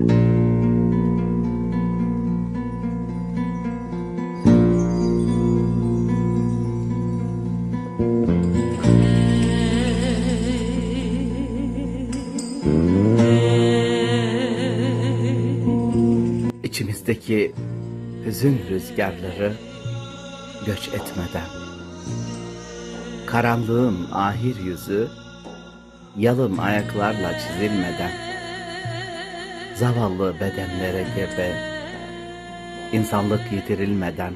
İçimizdeki hüzün rüzgarları göç etmeden. Karanlığın ahir yüzü yalın ayaklarla çizilmeden Zavallı bedenlere gebe insanlık yitirilmeden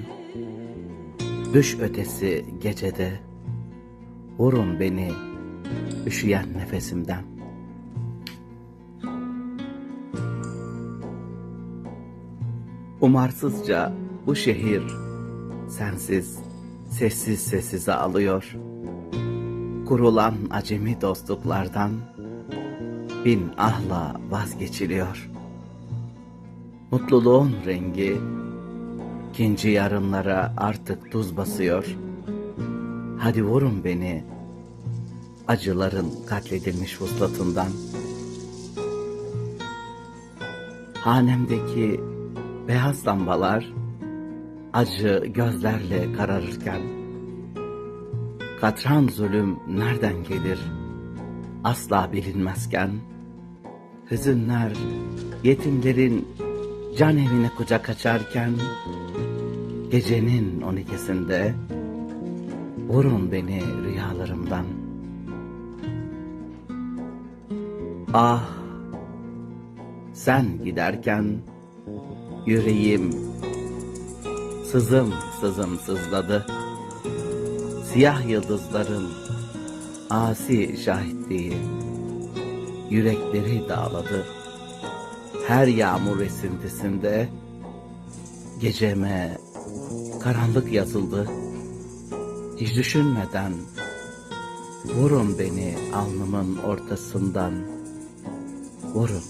Düş ötesi gecede vurun beni üşüyen nefesimden Umarsızca bu şehir sensiz, sessiz sessize alıyor. Kurulan acemi dostluklardan bin ahla vazgeçiliyor. Mutluluğun rengi ikinci yarınlara artık tuz basıyor. Hadi vurun beni acıların katledilmiş vuslatından. Hanemdeki beyaz lambalar acı gözlerle kararırken katran zulüm nereden gelir asla bilinmezken hüzünler yetimlerin can evine kucak açarken gecenin on ikisinde vurun beni rüyalarımdan ah sen giderken Yüreğim sızım sızım sızladı. Siyah yıldızların asi şahitliği yürekleri dağladı. Her yağmur esintisinde geceme karanlık yazıldı. Hiç düşünmeden vurun beni alnımın ortasından vurun.